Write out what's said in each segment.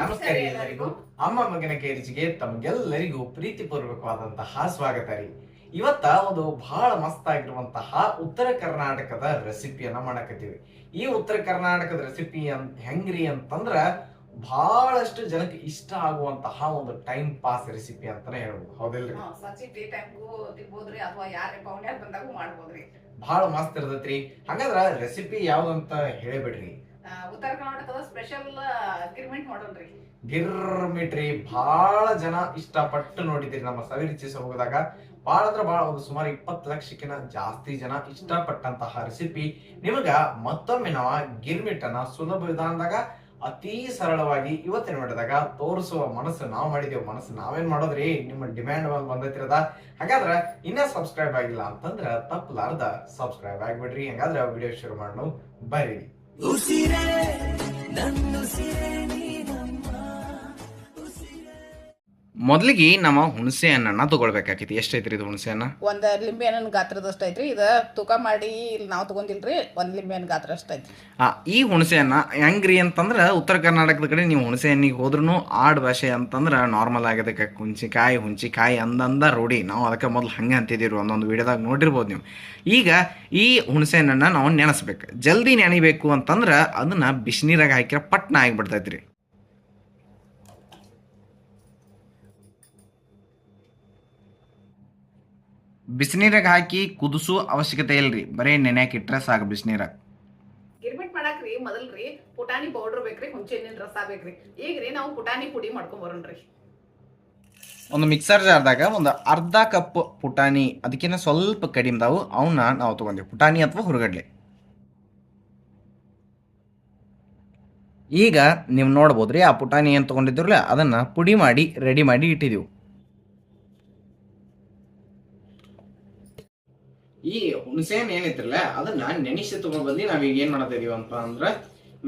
ನಮಸ್ಕಾರ ಎಲ್ಲರಿಗೂ. ಅಮ್ಮ ಮಗನ ಕೇರಿಜಿಗೆ ತಮಗೆಲ್ಲರಿಗೂ ಪ್ರೀತಿಪೂರ್ವಕವಾದಂತಹ ಸ್ವಾಗತ ರೀ. ಇವತ್ತ ಒಂದು ಬಹಳ ಮಸ್ತ್ ಆಗಿರುವಂತಹ ಉತ್ತರ ಕರ್ನಾಟಕದ ರೆಸಿಪಿಯನ್ನ ಮಾಡಕತ್ತೀವಿ. ಈ ಉತ್ತರ ಕರ್ನಾಟಕದ ರೆಸಿಪಿ ಅಂತ ಹೆಂಗ್ರಿ ಅಂತಂದ್ರ ಬಹಳಷ್ಟು ಜನಕ್ಕೆ ಇಷ್ಟ ಆಗುವಂತಹ ಒಂದು ಟೈಮ್ ಪಾಸ್ ರೆಸಿಪಿ ಅಂತಾನೆ ಹೇಳ್ಬೋದು. ಹೌದಿಲ್ರಿ? ಬಹಳ ಮಸ್ತ್ ಇರ್ತೈತ್ರಿ. ಹಂಗಾದ್ರ ರೆಸಿಪಿ ಯಾವ್ದಂತ ಹೇಳಿಬಿಡ್ರಿ. ಉತ್ತರ ಕರ್ನಾಟಕದ ಸ್ಪೆಷಲ್ ಗಿರ್ಮಿಟ್ ನೋಡೋಣ್ರಿ ಗಿರ್ಮಿಟ್ರಿ ಬಹಳ ಜನ ಇಷ್ಟಪಟ್ಟು ನೋಡಿದ್ರಿ ನಮ್ಮ ಸವಿರುಚಿ ಹೋಗಿದಾಗ ಬಹಳ ಅಂದ್ರೆ ಬಹಳ ಒಂದು ಸುಮಾರು ಇಪ್ಪತ್ತು ಲಕ್ಷಕ್ಕಿಂತ ಜಾಸ್ತಿ ಜನ ಇಷ್ಟಪಟ್ಟಂತಹ ರೆಸಿಪಿ ನಿಮಗ ಮತ್ತೊಮ್ಮೆ ನಾವು ಗಿರ್ಮಿಟ್ ಅನ್ನ ಸುಲಭ ವಿಧಾನದಾಗ ಅತಿ ಸರಳವಾಗಿ ಇವತ್ತಿನ ಮಾಡಿದಾಗ ತೋರಿಸುವ ಮನಸ್ಸು ನಾವು ಮಾಡಿದೇವು. ಮನಸ್ಸು ನಾವೇನ್ ಮಾಡೋದ್ರಿ? ನಿಮ್ಮ ಡಿಮ್ಯಾಂಡ್ ಬಂದೈತಿರದ. ಹಾಗಾದ್ರೆ ಇನ್ನ ಸಬ್ಸ್ಕ್ರೈಬ್ ಆಗಿಲ್ಲ ಅಂತಂದ್ರೆ ತಪ್ಪಲಾರ್ದ ಸಬ್ಸ್ಕ್ರೈಬ್ ಆಗ್ಬಿಡ್ರಿ. ಹಂಗಾದ್ರೆ ವಿಡಿಯೋ ಶುರು ಮಾಡೋಣ. ಬರ್ರಿ. ಉಸಿರೇ ನನ್ನುಸಿರೇ ನೀನಮ್ಮ ಮೊದಲಿಗೆ ನಮ್ಮ ಹುಣಸೆ ಹಣ್ಣನ್ನ ತಗೊಳ್ಬೇಕಾಗಿತ್ತು. ಎಷ್ಟೈತ್ರಿ ಇದು ಹುಣಸೆ ಹಣ್ಣ? ಒಂದ್ ಲಿಂಬೆ ಹಣ್ಣಿನ ಗಾತ್ರದಷ್ಟು ಐತ್ರಿ. ಇದ ತೂಕ ಮಾಡಿ ಇಲ್ಲಿ ನಾವು ತಗೊಂಡಿಲ್ರಿ ಒಂದ್ ಲಿಂಬೆ ಹಣ್ಣು ಗಾತ್ರ ಅಷ್ಟ ಐತ್ರಿ. ಆ, ಈ ಹುಣಸೆ ಹಣ್ಣ ಹೆಂಗ್ರಿ ಅಂತಂದ್ರೆ ಉತ್ತರ ಕರ್ನಾಟಕದ ಕಡೆ ನೀವು ಹುಣಸೆ ಹಣ್ಣಿಗೆ ಹೋದ್ರೂ ಆಡ್ ಭಾಷೆ ಅಂತಂದ್ರೆ ನಾರ್ಮಲ್ ಆಗದಕ್ಕೆ ಹುಂಚಿಕಾಯಿ ಹುಂಚಿಕಾಯಿ ಅಂದಂದ ರೂಢಿ. ನಾವು ಅದಕ್ಕೆ ಮೊದಲು ಹಂಗೆ ಅಂತಿದ್ದೀವಿ ಒಂದೊಂದು ವಿಡಿಯೋದಾಗ ನೋಡಿರ್ಬೋದು ನೀವು. ಈಗ ಈ ಹುಣಸೆ ಹಣ್ಣನ್ನ ನಾವು ನೆನೆಸ್ಬೇಕು. ಜಲ್ದಿ ನೆನಿಬೇಕು ಅಂತಂದ್ರೆ ಅದನ್ನ ಬಿಸಿನೀರಾಗ ಹಾಕಿರ ಪಟ್ನ ಆಗಿಬಿಡ್ತೈತಿ ಬಿಸಿನೀರಾಗ ಹಾಕಿ ಕುದಿಸು ಅವಶ್ಯಕತೆ ಇಲ್ರಿ. ಬರೀ ನೆನ್ಯಾಕ ಇಟ್ಟರೆ ಸಾಕು ಬಿಸಿನೀರಾಗ. ಗಿರ್ಮಿಟ್ ಮಾಡಾಕ್ರಿ ಮೊದಲ್ರಿ ಪುಟಾಣಿ ಪೌಡರ್ ಬೇಕ್ರಿ ರಸ ಬೇಕ್ರಿ. ರೀ ನಾವು ಪುಟಾಣಿ ಪುಡಿ ಮಾಡ್ಕೊಂಡ್ ಬರೋಣ್ರಿ. ಒಂದು ಮಿಕ್ಸರ್ ಜಾರ್ದಾಗ ಒಂದು ಅರ್ಧ ಕಪ್ ಪುಟಾಣಿ ಅದಕ್ಕಿಂತ ಸ್ವಲ್ಪ ಕಡಿಮೆದಾವು ಅವನ್ನ ನಾವು ತಗೊಂಡೇವೆ. ಪುಟಾಣಿ ಅಥವಾ ಹುರುಗಡ್ಲೆ. ಈಗ ನೀವು ನೋಡ್ಬೋದ್ರಿ ಆ ಪುಟಾಣಿ ಏನು ತೊಗೊಂಡಿದ್ರಲ್ಲ ಅದನ್ನ ಪುಡಿ ಮಾಡಿ ರೆಡಿ ಮಾಡಿ ಇಟ್ಟಿದ್ದೀವಿ ಈ ಹುಣಸೇನ್ ಏನಿದ್ರಲ್ಲ, ಅದನ್ನ ನೆನೆಸಿ ತಗೊಂಡ್ ಬಂದು ನಾವೀಗ ಏನ್ ಮಾಡ್ತಿದೀವಿ ಅಂತ ಅಂದ್ರೆ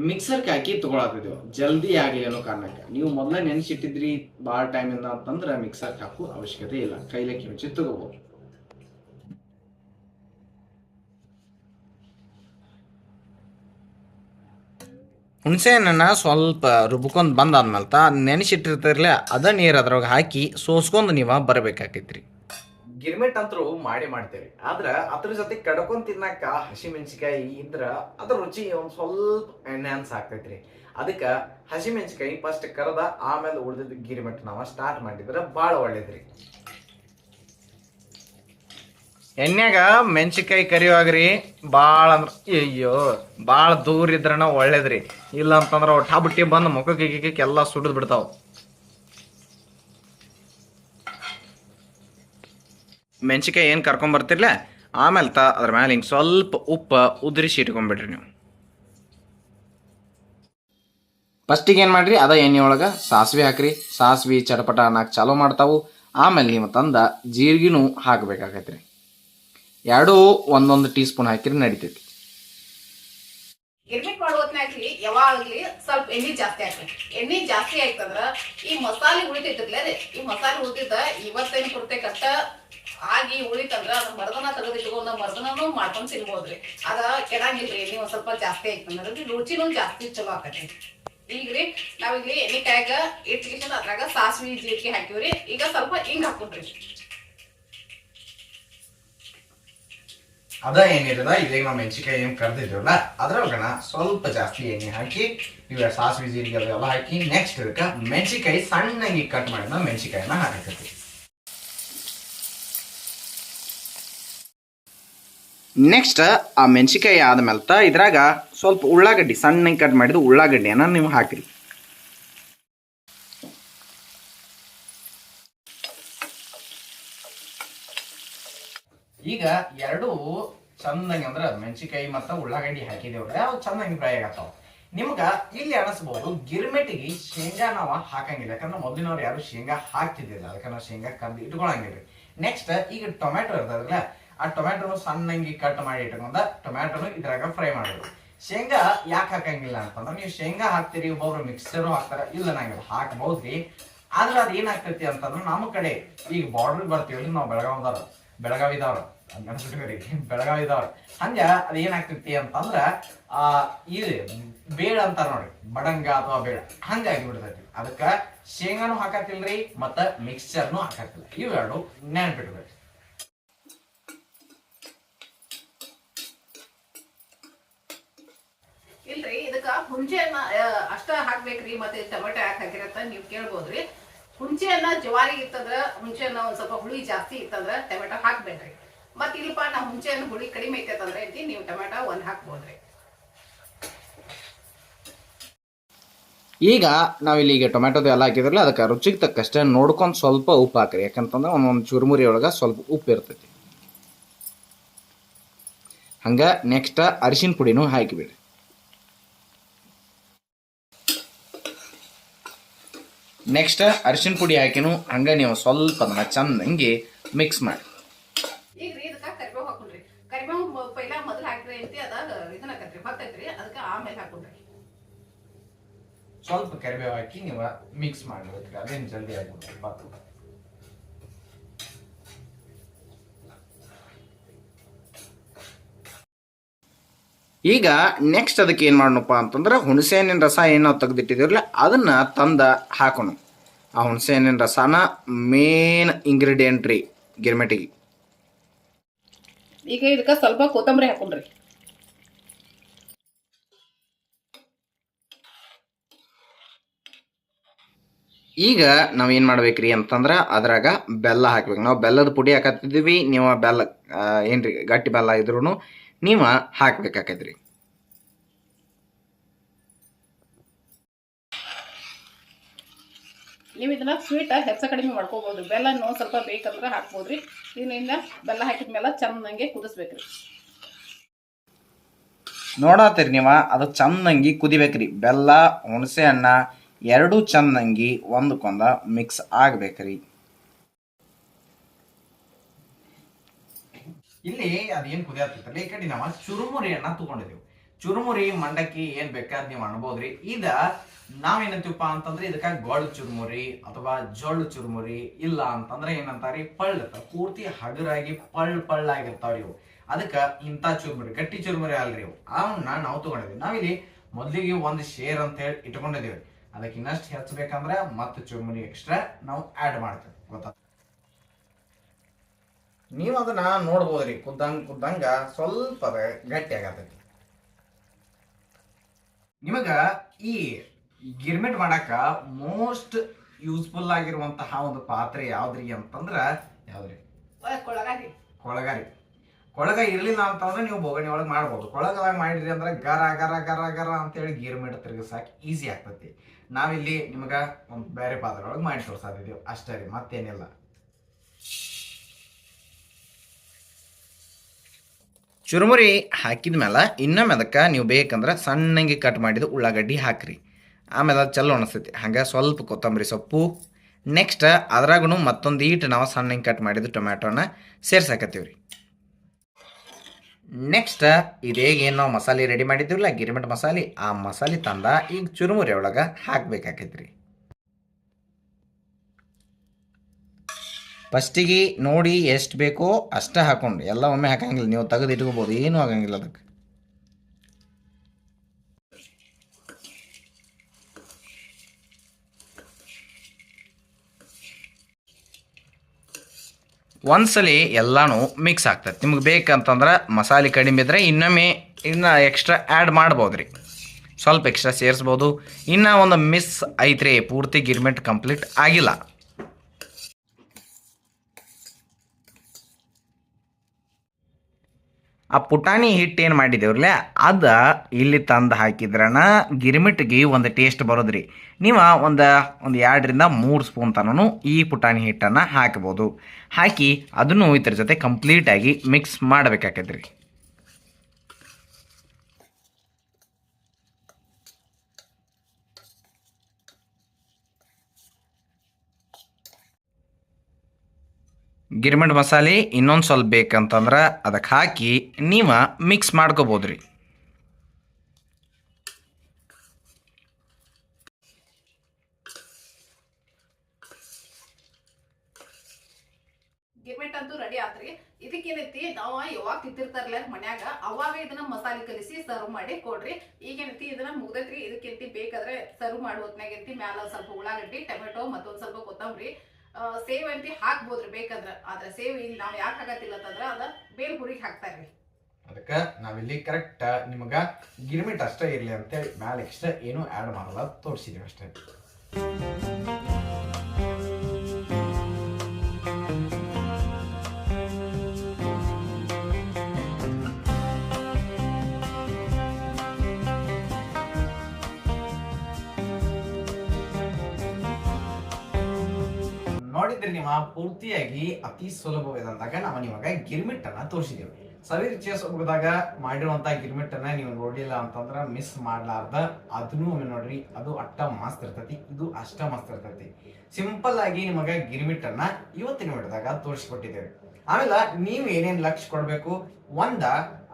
ಮಿಕ್ಸರ್ಗೆ ಹಾಕಿ ತಗೊಳತ್ತಿದೀವಿ ಜಲ್ದಿ ಆಗ್ಲಿ ಅನ್ನೋ ಕಾರಣಕ್ಕೆ. ನೀವು ಮೊದಲ ನೆನೆಸಿಟ್ಟಿದ್ರಿ ಭಾಳ ಇಂದ ಅಂತಂದ್ರೆ ಮಿಕ್ಸರ್ಗೆ ಹಾಕೋ ಅವಶ್ಯಕತೆ ಇಲ್ಲ. ಕೈಲೆ ಕಿಂಚಿ ತಗೋಬಹುದು ಹುಣಸೆಹಣ್ಣನ್ನ ಸ್ವಲ್ಪ ರುಬ್ಕೊಂಡು ಬಂದಾದ್ಮೇಲೆ ತಾ ನೆನೆಸಿಟ್ಟಿರ್ತಿರ್ಲ, ಅದ ನೀರು ಅದ್ರೊಳಗೆ ಹಾಕಿ ಸೋಸ್ಕೊಂಡು ನೀವು ಬರಬೇಕಾಕೈತ್ರಿ. ಗಿರ್ಮಿಟ್ ಅಂತರೂ ಮಾಡಿ ಮಾಡ್ತೇವೆ. ಆದ್ರ ಅದ್ರ ಜೊತೆ ಕಡ್ಕೊಂಡ್ ತಿನ್ನಕ ಹಸಿಮೆಣಸಿಕಾಯಿ ಇದ್ರ ಅದ್ರ ರುಚಿ ಒಂದ್ ಸ್ವಲ್ಪ ಎನ್ಹಾನ್ಸ್ ಆಗ್ತೈತ್ರಿ. ಅದಕ್ಕ ಹಸಿಮೆಣಸಿಕಾಯಿ ಫಸ್ಟ್ ಕರದ, ಆಮೇಲೆ ಉಳಿದಿದ್ದ ಗಿರ್ಮಿಟ್ ನಾವ ಸ್ಟಾರ್ಟ್ ಮಾಡಿದ್ರ ಬಾಳ ಒಳ್ಳೇದ್ರಿ. ಎಣ್ಣೆಗ ಮೆಣಸಿಕಾಯಿ ಕರಿಯುವಾಗ್ರಿ ಭಾಳ ಅಂದ್ರೆ ಅಯ್ಯೋ ಭಾಳ ದೂರ ಇದ್ರನ ಒಳ್ಳೇದ್ರಿ. ಇಲ್ಲ ಅಂತಂದ್ರೆ ಅವ್ ಟಾಬುಟ್ಟಿ ಬಂದು ಮುಖಕ್ಕೆ ಎಲ್ಲಾ ಎಲ್ಲ ಸುಡಿದ್ ಬಿಡ್ತಾವ. ಮೆಣಸಿಕಾಯಿ ಏನು ಕರ್ಕೊಂಬರ್ತಿರ್ಲ ಆಮೇಲೆ ತ, ಅದ್ರ ಮೇಲೆ ಹಿಂಗೆ ಸ್ವಲ್ಪ ಉಪ್ಪು ಉದುರಿಸಿ ಇಟ್ಕೊಂಬಿಡ್ರಿ ನೀವು. ಫಸ್ಟಿಗೆ ಏನು ಮಾಡಿರಿ, ಅದ ಎಣ್ಣೆ ಒಳಗೆ ಸಾಸಿವೆ ಹಾಕ್ರಿ. ಸಾಸಿವೆ, ಚಟಪಟ ಅನ್ನಕ್ಕೆ ಚಾಲೂ ಮಾಡ್ತಾವು. ಆಮೇಲೆ ನೀವು ತಂದ ಜೀರಿಗೆನೂ ರೀ ಎರಡೂ ಒಂದೊಂದು ಟೀ ಸ್ಪೂನ್ ಹಾಕಿರಿ, ನಡಿತೈತಿ. ಗಿರ್ಮೆಟ್ ಮಾಡೋ ಹೊತ್ನಾಗ್ಲಿ ಯಾವಾಗ್ಲಿ ಸ್ವಲ್ಪ ಎಣ್ಣೆ ಜಾಸ್ತಿ ಹಾಕ್ರಿ ಎಣ್ಣೆ ಜಾಸ್ತಿ ಆಯ್ತಂದ್ರ ಈ ಮಸಾಲೆ ಉಳಿತೈತಿರ್ಲಿ ಈ ಮಸಾಲೆ ಉಳಿತಿದ್ದ ಇವತ್ತೇನು ಕೊಡ್ತೆ ಕಷ್ಟ ಆಗಿ ಉಳಿತಂದ್ರ ಅದ್ ಮರದನ ತೆಗೆದು ಮರದನೂ ಮಾಡ್ಕೊಂಡು ತಿನ್ಬೋದ್ರಿ. ಅದ ಕೆಡಂಗಿಲ್ರಿ, ಎಣ್ಣೆ ಒಂದ್ ಸ್ವಲ್ಪ ಜಾಸ್ತಿ ಆಯ್ತಂದ್ರ ರುಚಿನೂ ಜಾಸ್ತಿ ಚಲೋ ಆಕತಿ ಈಗ್ರಿ ನಾವಿಲ್ಲಿ ಎಣ್ಣೆ ಕಾಯಾಗ ಇಟ್ಲಿಕ್ಕೆ ಅದ್ರಾಗ ಸಾಸಿವೆ, ಜೀರಿಗೆ ಹಾಕಿವ್ರಿ ಈಗ ಸ್ವಲ್ಪ ಹಿಂಗ್ ಹಾಕೊಂಡ್ರಿ ಅದ ಏನಿರಲ್ಲ ಇದೀಗ ನಾವು ಮೆಣಸಿಕಾಯಿ ಏನು ಕರ್ದಿದ್ವಲ್ಲ ಅದ್ರೊಳಗನ ಸ್ವಲ್ಪ ಜಾಸ್ತಿ ಎಣ್ಣೆ ಹಾಕಿ ಇವ ಸಾಸಿವೆ ಜೀರಿಗೆ ಅದೆಲ್ಲ ಹಾಕಿ ನೆಕ್ಸ್ಟ್ ಇದಕ್ಕೆ ಮೆಣಸಿಕಾಯಿ ಸಣ್ಣಗೆ ಕಟ್ ಮಾಡಿದ ಮೆಣಸಿಕಾಯಿನ ಹಾಕಿರ್ತೀವಿ. ನೆಕ್ಸ್ಟ್ ಆ ಮೆಣಸಿಕಾಯಿ ಆದಮೇಲೆ ತ ಇದ್ರಾಗ ಸ್ವಲ್ಪ ಉಳ್ಳಾಗಡ್ಡಿ ಸಣ್ಣಗೆ ಕಟ್ ಮಾಡಿದ ಉಳ್ಳಾಗಡ್ಡಿಯನ್ನು ನೀವು ಹಾಕಿರಿ. ಈಗ ಎರಡು ಚಂದಂಗೆ ಅಂದ್ರೆ ಮೆಣಸಿಕಾಯಿ ಮತ್ತು ಉಳ್ಳಾಗಡ್ಡಿ ಹಾಕಿದೇವ್ರಿ ಅವು ಚಂದಂಗೆ ಫ್ರೈ ಆಗತ್ತಾವ ನಿಮ್ಗೆ ಇಲ್ಲಿ ಅನಿಸ್ಬೋದು ಗಿರ್ಮೆಟಿಗೆ ಶೇಂಗಾ ನಾವು ಹಾಕಂಗಿಲ್ಲ. ಯಾಕಂದ್ರೆ ಮೊದಲಿನವ್ರು ಯಾರು ಶೇಂಗಾ ಹಾಕ್ತಿದ್ದಿಲ್ಲ. ಅದಕ್ಕೆ ನಾವು ಶೇಂಗಾ ಕಂದು ಇಟ್ಕೊಳಂಗಿಲ್ಲ ನೆಕ್ಸ್ಟ್ ಈಗ ಟೊಮ್ಯಾಟೊ ಇರ್ತದಲ್ಲ, ಆ ಟೊಮ್ಯಾಟೊನು ಸಣ್ಣಂಗಿ ಕಟ್ ಮಾಡಿ ಇಟ್ಕೊಂಡ ಟೊಮ್ಯಾಟೊನು ಇದ್ರಾಗ ಫ್ರೈ ಮಾಡೋದು. ಶೇಂಗಾ ಯಾಕೆ ಹಾಕಂಗಿಲ್ಲ ಅಂತಂದ್ರೆ ನೀವು ಶೇಂಗಾ ಹಾಕ್ತೀರಿ, ಒಬ್ಬೊಬ್ರು ಮಿಕ್ಸರು ಹಾಕ್ತಾರ, ಇಲ್ಲ ನಂಗೆ ಹಾಕ್ಬಹುದ್ರಿ ಆದ್ರೆ ಅದು ಏನಾಗ್ತೈತಿ ಅಂತಂದ್ರೆ ನಮ್ಮ ಕಡೆ ಈಗ ಬಾರ್ಡರ್ ಬರ್ತೀವಿ ನಾವು ಬೆಳಗಾವಿದವ್ರು ಬೆಳಗಾವಿದವ್ರು. ನೆನಪಿಟ್ಕೋರಿ ಬೆಳಗಾವಿ ಇದಾವ್ರಿ ಹಂಗ ಅದ ಏನಾಗ್ತೈತಿ ಅಂತಂದ್ರ, ಆ ಇದು ಬೇಡ ಅಂತಾರ ನೋಡ್ರಿ ಬಡಂಗ ಅಥವಾ ಬೇಡ ಹಂಗಾಗಿ ಬಿಡ್ತೈತಿ ಅದಕ್ಕ ಶೇಂಗಾನು ಹಾಕತಿಲ್ರಿ ಮತ್ತ ಮಿಕ್ಸ್ಚರ್ನು ಹಾಕತಿಲ್ಲ ಇವೆರಡು ನೆನಪಿಟ್ಕೋರಿ ಇಲ್ರಿ, ಇದಕ್ಕ ಹುಂಚೆ ಅಷ್ಟ ಹಾಕ್ಬೇಕ್ರಿ, ಮತ್ತೆ ಟೊಮೆಟೊ ಯಾಕೆ ಹಾಕಿರತ್ತ ನೀವ್ ಕೇಳ್ಬೋದ್ರಿ. ಹುಂಚೆಯನ್ನ ಜವಾರಿ ಇತ್ತಂದ್ರ ಹುಂಚೆಯನ್ನ ಒಂದ್ ಸ್ವಲ್ಪ ಹುಳಿ ಜಾಸ್ತಿ ಇತ್ತಂದ್ರ ಟೊಮೆಟೊ ಹಾಕ್ಬೇಡ್ರಿ. ಮತ್ ಇಲ್ಲಪ್ಪ ನಾ ಹುಂಚೆಯನ್ನ ಹುಳಿ ಕಡಿಮೆ ಐತಿ ನೀವು ಟೊಮೆಟೊ ಒಂದು ಹಾಕ್ಬೋದ್ರಿ. ಈಗ ನಾವಿಲ್ಲಿ ಈಗ ಟೊಮೆಟೊದು ಎಲ್ಲ ಹಾಕಿದ್ರಲ್ಲ, ಅದಕ್ಕೆ ರುಚಿಗೆ ತಕ್ಕಷ್ಟೇ ನೋಡ್ಕೊಂಡು ಸ್ವಲ್ಪ ಉಪ್ಪು ಹಾಕ್ರಿ. ಯಾಕಂತಂದ್ರೆ ಒಂದೊಂದು ಚುರುಮುರಿ ಒಳಗೆ ಸ್ವಲ್ಪ ಉಪ್ಪು ಇರ್ತೈತಿ. ಹಂಗೆ ನೆಕ್ಸ್ಟ್ ಅರಿಶಿನ ಪುಡಿನೂ ಹಾಕಿಬಿಡ್ರಿ. ನೆಕ್ಸ್ಟ್ ಅರಿಶಿನ ಪುಡಿ ಹಾಕಿನೂ ಹಂಗೆ ನೀವು ಸ್ವಲ್ಪ ಅದನ್ನ ಚಂದಂಗಿ ಮಿಕ್ಸ್ ಮಾಡಿ ಈಗ ರೀ ಇದಕ್ಕ ಕರಿಬೇವು ಹಾಕೊಂಡ್ರಿ ಕರಿಬೇವು ಮ- ಪೈಲ ಮೊದಲು ಹಾಕ್ರಿ ಐತಿ ಅದ ಇದನ್ನ ಕತ್ರಿ ಹೊತ್ತೈತ್ರಿ ಅದಕ್ಕ ಆಮೇಲೆ ಹಾಕೊಂಡ್ರಿ ಸ್ವಲ್ಪ ಕರಿಬೇವು ಹಾಕಿ ನೀವು ಮಿಕ್ಸ್ ಮಾಡಬೇಕು ಅದೇನು ಜಲ್ದಿ ಆಗುತ್ತೆ ಬಾತು ಈಗ ನೆಕ್ಸ್ಟ್ ಅದಕ್ಕೆ ಏನು ಮಾಡೋಣಪ್ಪ ಅಂತಂದ್ರೆ ಹುಣಸೆ ಹಣ್ಣಿನ ರಸ ಏನೋ ನಾವು ಅದನ್ನ ಅದನ್ನು ತಂದ ಹಾಕೋಣ. ಆ ಹುಣಸೆ ಹಣ್ಣಿನ ರಸನ ಮೇನ್ ಇಂಗ್ರೀಡಿಯೆಂಟ್ ರೀ ಗಿರ್ಮೆಟಿಗೆ. ಈಗ ಇದಕ್ಕ ಸ್ವಲ್ಪ ಕೊತ್ತಂಬರಿ ಹಾಕೊಂಡ್ರಿ. ಈಗ ನಾವು ಏನು ಮಾಡ್ಬೇಕ್ರಿ ಅಂತಂದ್ರೆ ಅದ್ರಾಗ ಬೆಲ್ಲ ಹಾಕ್ಬೇಕು. ನಾವು ಬೆಲ್ಲದ ಪುಡಿ ಹಾಕತ್ತಿದ್ದೀವಿ ನೀವು ಬೆಲ್ಲ ಏನ್ರಿ ಗಟ್ಟಿ ಬೆಲ್ಲ ಇದ್ರೂ ನೀವು ಹಾಕ್ಬೇಕಾಕೈತ್ರಿ. ನೀವು ಇದನ್ನ ಸ್ವೀಟ್ ಹೆಚ್ಚ ಕಡಿಮೆ ಮಾಡ್ಕೋಬಹುದು ಬೆಲ್ಲ ಸ್ವಲ್ಪ ಬೇಕಂದ್ರೆ ಹಾಕ್ಬೋದ್ರಿ. ಇದರಿಂದ ಬೆಲ್ಲ ಹಾಕಿದ ಮೇಲೆ ಚಂದಂಗೆ ಕುದಿಸ್ಬೇಕ್ರಿ. ನೋಡತ್ತೀರಿ ನೀವು ಅದು ಚೆನ್ನಾಗಿ ಕುದಿಬೇಕ್ರಿ. ಬೆಲ್ಲ ಹುಣಸೆ ಹಣ್ಣ ಎರಡೂ ಚಂದಂಗಿ ಒಂದಕ್ಕೊಂದ ಮಿಕ್ಸ್ ಆಗ್ಬೇಕ್ರಿ. ಇಲ್ಲಿ ಅದೇನು ಕುದಿಯತ್ತಲ್ಲ ಈ ಕಡೆ ನಾವು ಚುರುಮುರಿಯನ್ನ ತಗೊಂಡಿದೀವಿ. ಚುರುಮುರಿ, ಮಂಡಕ್ಕಿ ಏನ್ ಬೇಕಾದ್ ನೀವು ಅನ್ಬೋದ್ರಿ. ಇದ ನಾವೇನಂತೀವಪ್ಪ ಅಂತಂದ್ರೆ ಇದಕ್ಕ ಗೋಳು ಚುರುಮುರಿ ಅಥವಾ ಜೋಳ ಚುರುಮುರಿ ಇಲ್ಲ ಅಂತಂದ್ರೆ ಏನಂತಾರಿ ಪಳ್ಳ. ಪೂರ್ತಿ ಹಗುರಾಗಿ ಪಳ್ಳ ಪಳ್ಳ ಆಗಿರ್ತಾವ್ರಿ ಇವು. ಅದಕ್ಕ ಇಂಥ ಚುರುಮುರಿ, ಗಟ್ಟಿ ಚುರುಮುರಿ ಅಲ್ರಿ ಇವು. ಅವನ್ನ ನಾವು ತಗೊಂಡಿದ್ವಿ. ನಾವಿಲ್ಲಿ ಮೊದಲಿಗೆ ಒಂದು ಶೇರ್ ಅಂತ ಹೇಳಿ ಇಟ್ಕೊಂಡಿದೀವಿ. ಅದಕ್ಕೆ ಇನ್ನಷ್ಟು ಹೆಚ್ಚಬೇಕಂದ್ರೆ ಮತ್ತೆ ಚುರುಮುರಿ ಎಕ್ಸ್ಟ್ರಾ ನಾವು ಆ್ಯಡ್ ಮಾಡ್ತೇವೆ ಗೊತ್ತಾ? ನೀವು ಅದನ್ನ ನೋಡ್ಬೋದ್ರಿ ಕುದ್ದಂಗ ಕುದ್ದಂಗ ಸ್ವಲ್ಪ ಗಟ್ಟಿ ಆಗತೈತಿ. ನಿಮಗ ಈ ಗಿರ್ಮಿಟ್ ಮಾಡಾಕ ಮೋಸ್ಟ್ ಯೂಸ್ಫುಲ್ ಆಗಿರುವಂತಹ ಒಂದು ಪಾತ್ರೆ ಯಾವ್ದ್ರಿ ಅಂತಂದ್ರ ಯಾವ್ದ್ರಿ? ಕೊಳಗಾರಿ. ಕೊಳಗಾರಿ. ಕೊಳಗ ಇರ್ಲಿಲ್ಲ ಅಂತಂದ್ರೆ ನೀವು ಬೋಗಣಿ ಒಳಗೆ ಮಾಡ್ಬೋದು. ಕೊಳಗದಾಗ ಮಾಡಿದ್ರಿ ಅಂದ್ರೆ ಗರ ಗರ ಗರ ಗರ ಅಂತೇಳಿ ಗಿರ್ಮಿಟ್ ತಿರುಗಿಸಾಕ ಈಸಿ ಆಗ್ತೈತಿ. ನಾವಿಲ್ಲಿ ನಿಮಗೆ ಒಂದು ಬೇರೆ ಪಾತ್ರೆ ಒಳಗೆ ಮಾಡಿ ತೋರಿಸಿದ್ದೀವಿ ಅಷ್ಟೇ ರೀ, ಮತ್ತೇನಿಲ್ಲ. ಚುರುಮುರಿ ಹಾಕಿದ ಮೇಲೆ ಇನ್ನೊಮ್ಮೆ ಅದಕ್ಕೆ ನೀವು ಬೇಕಂದ್ರೆ ಸಣ್ಣಗೆ ಕಟ್ ಮಾಡಿದ ಉಳ್ಳಾಗಡ್ಡಿ ಹಾಕ್ರಿ. ಆಮೇಲೆ ಅದು ಚಲೋ ಅನಿಸ್ತೈತಿ. ಹಂಗೆ ಸ್ವಲ್ಪ ಕೊತ್ತಂಬರಿ ಸೊಪ್ಪು ನೆಕ್ಸ್ಟ್ ಅದ್ರಾಗೂ ಮತ್ತೊಂದು ಈಟ್ ನಾವು ಸಣ್ಣಗೆ ಕಟ್ ಮಾಡಿದ ಟೊಮ್ಯಾಟೋನ ಸೇರ್ಸಾಕತ್ತೀವಿ ರೀ ನೆಕ್ಸ್ಟ್ ಇದೇಗ ಏನು ನಾವು ಮಸಾಲೆ ರೆಡಿ ಮಾಡಿದ್ದೀವಲ್ಲ, ಗಿರಿಮಿಟ್ ಮಸಾಲೆ, ಆ ಮಸಾಲೆ ತಂದ ಈಗ ಚುರುಮುರಿ ಒಳಗೆ ಹಾಕಬೇಕಾಕೈತ್ರಿ. ಫಸ್ಟಿಗೆ ನೋಡಿ ಎಷ್ಟು ಬೇಕೋ ಅಷ್ಟೇ ಹಾಕೊಂಡು ಎಲ್ಲ ಒಮ್ಮೆ ಹಾಕಂಗಿಲ್ಲ. ನೀವು ತೆಗೆದು ಇಟ್ಕೋಬೋದು. ಏನೂ ಆಗಂಗಿಲ್ಲ ಅದಕ್ಕೆ. ಒಂದ್ಸಲಿ ಎಲ್ಲಾನು ಮಿಕ್ಸ್ ಆಗ್ತದೆ. ನಿಮ್ಗೆ ಬೇಕಂತಂದ್ರೆ ಮಸಾಲೆ ಕಡಿಮೆ ಇದ್ರೆ ಇನ್ನೊಮ್ಮೆ ಇನ್ನು ಎಕ್ಸ್ಟ್ರಾ ಆ್ಯಡ್ ಮಾಡ್ಬೋದು ರೀ ಸ್ವಲ್ಪ ಎಕ್ಸ್ಟ್ರಾ ಸೇರಿಸ್ಬೋದು. ಇನ್ನು ಒಂದು ಮಿಸ್ ಐತ್ರಿ, ಪೂರ್ತಿ ಗಿರ್ಮೆಂಟ್ ಕಂಪ್ಲೀಟ್ ಆಗಿಲ್ಲ. ಆ ಪುಟಾಣಿ ಹಿಟ್ಟು ಏನು ಮಾಡಿದೇವ್ರಲ್ಲ? ಅದ ಇಲ್ಲಿ ತಂದು ಹಾಕಿದ್ರನ ಗಿರ್ಮಿಟ್ಗೆ ಒಂದು ಟೇಸ್ಟ್ ಬರೋದ್ರಿ. ನೀವು ಒಂದು ಒಂದು ಎರಡರಿಂದ ಮೂರು ಸ್ಪೂನ್ ತನೂ ಈ ಪುಟಾಣಿ ಹಿಟ್ಟನ್ನು ಹಾಕ್ಬೋದು. ಹಾಕಿ ಅದನ್ನು ಇದ್ರ ಜೊತೆ ಕಂಪ್ಲೀಟಾಗಿ ಮಿಕ್ಸ್ ಮಾಡಬೇಕಾಕೈತ್ರಿ. ಗಿರ್ಮಿಟ್ ಮಸಾಲೆ ಇನ್ನೊಂದು ಸ್ವಲ್ಪ ಬೇಕಂತಂದ್ರೆ ಅದಕ್ಕೆ ಹಾಕಿ ನೀವು ಮಿಕ್ಸ್ ಮಾಡ್ಕೋಬೋದ್ರಿ. ಗಿರ್ಮಿಟ್ ಗಿರ್ಮಿಟ್ ಅಂತೂ ರೆಡಿ ಆತ್ರಿ. ಇದಕ್ಕೇನೈತಿ ನಾವು ಯಾವಾಗ ತಿಂತಿರ್ತಾರಲ್ಲ ಮನ್ಯಾಗ, ಅವಾಗ ಇದನ್ನ ಮಸಾಲೆ ಕಲಿಸಿ ಸರ್ವ್ ಮಾಡಿ ಕೊಡ್ರಿ. ಈಗೇನೈತಿ ಇದನ್ನ ಮುಗ್ದೈತ್ರಿ. ಇದಕ್ಕೆ ಬೇಕಾದ್ರೆ ಸರ್ವ್ ಮಾಡುವ ಹೊತ್ನಾಗ ಮ್ಯಾಲ ಸ್ವಲ್ಪ ಉಳ್ಳಾಗಡ್ಡಿ, ಟೊಮೆಟೊ ಮತ್ತೊಂದ್ ಸ್ವಲ್ಪ ಕೊತ್ತಂಬರಿ. ಸೇವ್ ಅಂತಿ ಹಾಕ್ಬೋದ್ರಿ ಬೇಕಂದ್ರ. ಆದ್ರೆ ಸೇವ್ ಇಲ್ಲಿ ನಾವು ಯಾಕೆ ಹಾಕತ್ತಿಲ್ಲ ಅಂತಂದ್ರ ಅದ ಬೇಲ್ ಹುರಿಗೆ ಹಾಕ್ತಾರ್ರಿ ಅದಕ್ಕೆ ನಾವಿಲ್ಲಿ ಕರೆಕ್ಟ್ ನಿಮಗ ಗಿರ್ಮಿಟ್ ಅಷ್ಟೇ ಇರ್ಲಿ ಅಂತೇಳಿ ಮ್ಯಾಲೆ ಎಕ್ಸ್ಟ್ರಾ ಏನು ಆ್ಯಡ್ ಮಾಡಲ್ಲ ತೋರಿಸಿದೀವಿ ಅಷ್ಟೇ. ನೋಡಿದ್ರಿ ನೀವು ಪೂರ್ತಿಯಾಗಿ ಅತಿ ಸುಲಭವಾದಂದಾಗ ನಾವು ನಿಮಗೆ ಗಿರ್ಮಿಟ್ ಅನ್ನ ತೋರಿಸಿದೀವಿ. ಸವಿರ್ ಚೇಸ್ ಹೋಗದಾಗ ಮಾಡಿರುವಂತ ಗಿರ್ಮಿಟ್ ಅನ್ನ ನೀವು ನೋಡಿಲ್ಲ ಅಂತಂದ್ರ ಮಿಸ್ ಮಾಡ್ಲಾರ್ದ, ಅದನ್ನು ಒಮ್ಮೆ ನೋಡ್ರಿ, ಅದು ಅಟ್ಟ ಮಸ್ತ್ ಇರ್ತತಿ, ಇದು ಅಷ್ಟ ಮಸ್ತ್ ಇರ್ತತಿ. ಸಿಂಪಲ್ ಆಗಿ ನಿಮಗೆ ಗಿರ್ಮಿಟ್ ಅನ್ನ ಇವತ್ತಿನ ವಿಡಿಯೋದಾಗ ತೋರಿಸ್ಕೊಟ್ಟಿದ್ದೇವೆ. ಆಮೇಲೆ ನೀವು ಏನೇನು ಲಕ್ಷ ಕೊಡಬೇಕು? ಒಂದ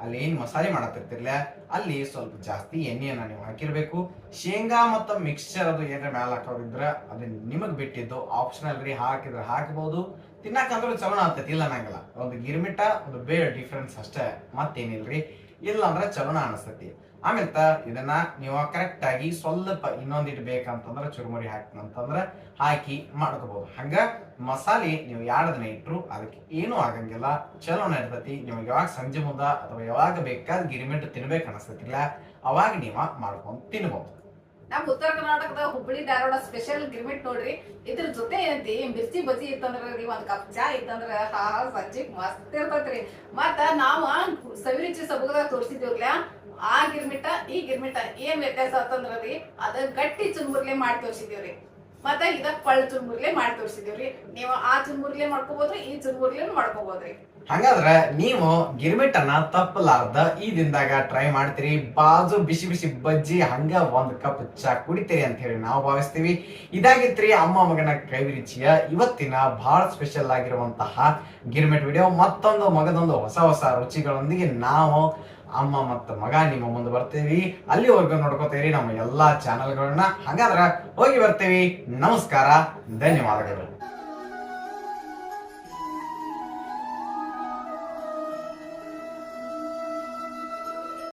ಅಲ್ಲಿ ಏನು ಮಸಾಲೆ ಮಾಡತ್ತಿರ್ತಿರ್ಲ ಅಲ್ಲಿ ಸ್ವಲ್ಪ ಜಾಸ್ತಿ ಎಣ್ಣೆಯನ್ನು ನೀವು ಹಾಕಿರಬೇಕು. ಶೇಂಗಾ ಮತ್ತು ಮಿಕ್ಸ್ಚರ್ ಅದು ಏನಾರ ಮ್ಯಾಲ ಹಾಕೋದಿದ್ರೆ ಅದು ನಿಮಗೆ ಬಿಟ್ಟಿದ್ದು. ಆಪ್ಷನಲ್ ರೀ ಹಾಕಿದ್ರೆ ಹಾಕ್ಬೋದು. ತಿನ್ನಕಂದ್ರೂ ಚಲೋ ಆಗ್ತೈತಿ. ಇಲ್ಲ ಅನ್ನಂಗಿಲ್ಲ. ಒಂದು ಗಿರ್ಮಿಟ, ಒಂದು ಬೇರೆ ಡಿಫ್ರೆನ್ಸ್ ಅಷ್ಟೇ. ಮತ್ತೇನಿಲ್ರಿ? ಇಲ್ಲ ಅಂದ್ರೆ ಚಲೋನ ಅನಿಸ್ತೈತಿ. ಆಮೇಲೆ ಇದನ್ನ ನೀವು ಕರೆಕ್ಟ್ ಆಗಿ ಸ್ವಲ್ಪ ಇನ್ನೊಂದಿಟ್ಟು ಬೇಕಂತಂದ್ರೆ ಚುರುಮುರಿ ಹಾಕ್ತಂತಂದ್ರೆ ಹಾಕಿ ಮಾಡ್ಕೋಬಹುದು ಹಂಗ ಮಸಾಲೆ ನೀವು ಯಾರದನ್ನ ಇಟ್ಟರು ಅದಕ್ಕೆ ಏನೂ ಆಗಂಗಿಲ್ಲ. ಚಲೋನ ಇರ್ತೈತಿ ನಿಮಗೆ ಯಾವಾಗ ಸಂಜೆ ಮುಂದ ಅಥವಾ ಯಾವಾಗ ಬೇಕಾದ ಗಿರಿಮಿಟ್ ತಿನ್ಬೇಕು ಅನಿಸ್ತೈತಿಲ್ಲ ಅವಾಗ ನೀವು ಮಾಡ್ಕೊಂಡು ತಿನ್ಬಹುದು ನಮ್ ಉತ್ತರ ಕರ್ನಾಟಕದ ಹುಬ್ಬಳ್ಳಿ ಧಾರವಾಡ ಸ್ಪೆಷಲ್ ಗಿರ್ಮಿಟ್ ನೋಡ್ರಿ. ಇದ್ರ ಜೊತೆ ಏನಂತಿ, ಮಿರ್ಚಿ ಬಜ್ಜಿ ಇತ್ತಂದ್ರ ರೀ, ಒಂದ್ ಕಪ್ ಚಾ ಇತ್ತಂದ್ರ ಹಾ ಸಜ್ಜಿ ಮಸ್ತ್ ಇರ್ತೈತ್ರಿ. ಮತ್ತ ನಾವ ಸವಿರುಚಿ ಸಬಗದಾಗ ತೋರಿಸಿದ್ವಿ ಆ ಗಿರ್ಮಿಟ, ಈ ಗಿರ್ಮಿಟ ಏನ್ ವ್ಯತ್ಯಾಸ ಅಂತಂದ್ರ ರೀ, ಅದ ಗಟ್ಟಿ ಚುನ್ಮುರ್ಲೆ ಮಾಡಿ ತೋರಿಸಿದ್ವಿ ಮತ್ತ ಇದ ಪಳ್ಳ ಚುನ್ಮುರ್ಲೆ ಮಾಡಿ ತೋರ್ಸಿದೇವ್ರಿ. ನೀವು ಆ ಚುನ್ಮುರ್ಲೆ ಮಾಡ್ಕೋಬೋದ್ರಿ, ಈ ಚುನ್ಮುರ್ಲೆ ಮಾಡ್ಕೋಬೋದ್ರಿ. ಹಂಗಾದ್ರೆ ನೀವು ಗಿರ್ಮಿಟ್ ಅನ್ನ ತಪ್ಪಲಾರ್ದ ಈ ದಿನದಾಗ ಟ್ರೈ ಮಾಡ್ತೀರಿ. ಬಾಜು ಬಿಸಿ ಬಿಸಿ ಬಜ್ಜಿ, ಹಂಗ ಒಂದ್ ಕಪ್ ಚಾ ಕುಡಿತೀರಿ ಅಂತ ಹೇಳಿ ನಾವು ಭಾವಿಸ್ತೀವಿ. ಇದಾಗಿತ್ರಿ ಅಮ್ಮ ಮಗನ ಕೈವಿರುಚಿಯ ಇವತ್ತಿನ ಬಹಳ ಸ್ಪೆಷಲ್ ಆಗಿರುವಂತಹ ಗಿರ್ಮಿಟ್ ವಿಡಿಯೋ ಮತ್ತೊಂದು ಮಗದೊಂದು ಹೊಸ ಹೊಸ ರುಚಿಗಳೊಂದಿಗೆ ನಾವು ಅಮ್ಮ ಮತ್ತು ಮಗ ನಿಮ್ಮ ಮುಂದೆ ಬರ್ತೀವಿ. ಅಲ್ಲಿವರೆಗೂ ನೋಡ್ಕೋತೀರಿ ನಮ್ಮ ಎಲ್ಲಾ ಚಾನೆಲ್ಗಳನ್ನ ಹಂಗಾದ್ರೆ ಹೋಗಿ ಬರ್ತೀವಿ. ನಮಸ್ಕಾರ. ಧನ್ಯವಾದಗಳು.